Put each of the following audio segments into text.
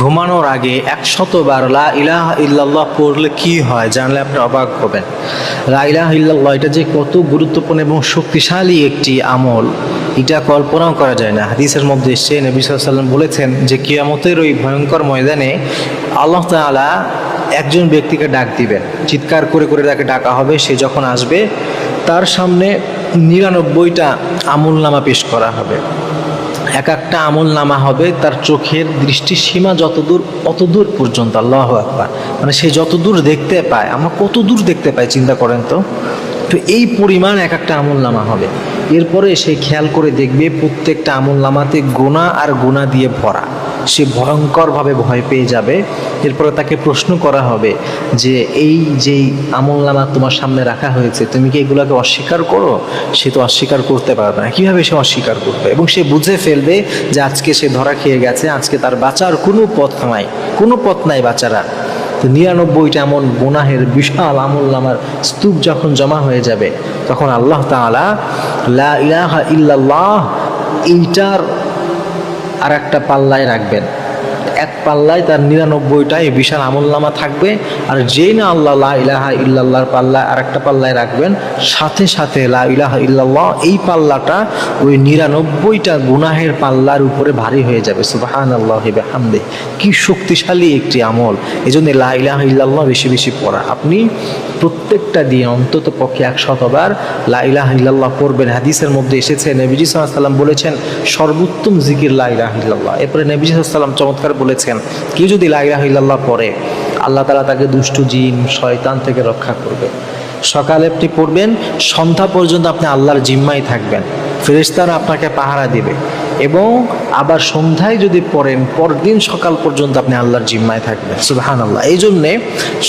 ঘুমানোর আগে একশতবার লা ইলাহ ইল্লাল্লাহ পড়লে কি হয় জানলে আপনি অবাক হবেন। লা ইলাহা ইল্লাল্লাহ এটা যে কত গুরুত্বপূর্ণ এবং শক্তিশালী একটি আমল, এটা কল্পনাও করা যায় না। হাদিসের মধ্যে এসছে নবী সাল্লাম বলেছেন যে কিয়ামতের ওই ভয়ঙ্কর ময়দানে আল্লাহ তাআলা একজন ব্যক্তিকে ডাক দিবেন। চিৎকার করে করে তাকে ডাকা হবে, সে যখন আসবে, তার সামনে নিরানব্বইটা আমল নামা পেশ করা হবে। এক একটা আমল নামা হবে, তার চোখের দৃষ্টি সীমা যতদূর, অতদূর পর্যন্ত, আল্লাহ আকবার। মানে সে যতদূর দেখতে পায়, আমরা কত দূর দেখতে পাই, চিন্তা করেন তো? তো এই পরিমাণ এক একটা আমল নামা হবে। এরপরে সে খেয়াল করে দেখবে, প্রত্যেকটা আমল নামাতে গোনা আর গোনা দিয়ে ভরা। সে ভয়ঙ্করভাবে ভয় পেয়ে যাবে। এরপরে তাকে প্রশ্ন করা হবে যে, এই যেই আমল নামা তোমার সামনে রাখা হয়েছে, তুমি কি এগুলোকে অস্বীকার করো? সে তো অস্বীকার করতে পারবে না। কীভাবে সে অস্বীকার করবে? এবং সে বুঝে ফেলবে যে, আজকে সে ধরা খেয়ে গেছে, আজকে তার বাঁচার কোনো পথ নাই, কোনো পথ নাই বাঁচারা। তো নিরানব্বইটা এমন গুনাহের বিশাল আমল নামার স্তূপ যখন জমা হয়ে যাবে, তখন আল্লাহ তাআলা, লা ইলাহা ইল্লাল্লাহ, এইটার আর একটা পাল্লায় রাখবেন। এক পাল্লায় তার নিরানব্বইটাই বিশাল আমলনামা থাকবে। আর যেই না আল্লাহ লা ইলাহা ইল্লাল্লাহর পাল্লায় আর একটা পাল্লায় রাখবেন, সাথে সাথে লা ইলাহা ইল্লাল্লাহ এই পাল্লাটা ওই নিরানব্বইটা গুনাহের পাল্লার উপরে ভারী হয়ে যাবে। সুবাহান আল্লাহ হামদে কি শক্তিশালী একটি আমল। এই জন্য লা ইলাহা ইল্লাল্লাহ বেশি বেশি পড়া। আপনি প্রত্যেকটা দিয়ে অন্তত পক্ষে এক শতবার লা ইলাহা ইল্লাল্লাহ পড়বেন। হাদিসের মধ্যে এসেছে, নবীজি সাল্লাম বলেছেন, সর্বোত্তম জিকির লা ইলাহা ইল্লাল্লাহ। এরপরে নবীজি সাল্লাম চমৎকার বলেছেন, কেউ যদি লাইলা ইলাহা ইল্লাল্লাহ পড়ে, আল্লাহ তালা তাকে দুষ্টু জিন, শয়তান থেকে রক্ষা করবে। সকালে আপনি পড়বেন, সন্ধ্যা পর্যন্ত আপনি আল্লাহর জিম্মাই থাকবেন। ফেরেশতারা আপনাকে পাহারা দিবে। এবং আবার সন্ধ্যায় যদি পড়েন, পরদিন সকাল পর্যন্ত আপনি আল্লাহর জিম্মায় থাকবেন। সুবাহান আল্লাহ এই জন্যে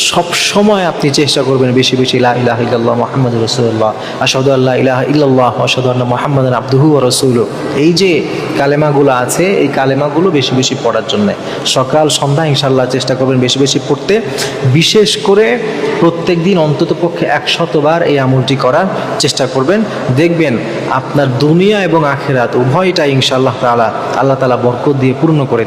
সবসময় আপনি চেষ্টা করবেন বেশি বেশি ইলাহ ইলাহ ইল্লাল্লাহ মোহাম্মদ রসুল্লাহ আসাদু আল্লাহ ইলাহ ইল্লাল্লাহ আসাদু আল্লাহ মোহাম্মদ আব্দুহু রসুল এই যে কালেমাগুলো আছে, এই কালেমাগুলো বেশি বেশি পড়ার জন্যে। সকাল, সন্ধ্যা ইনশাল্লাহ চেষ্টা করবেন বেশি বেশি পড়তে। বিশেষ করে প্রত্যেক দিন অন্তত পক্ষে একশতবার এই আমলটি করার চেষ্টা করবেন। দেখবেন আপনার দুনিয়া এবং আখেরাত উভয়টা ইনশাআল্লাহ তালা আল্লাহ তালা বরকত দিয়ে পূর্ণ করে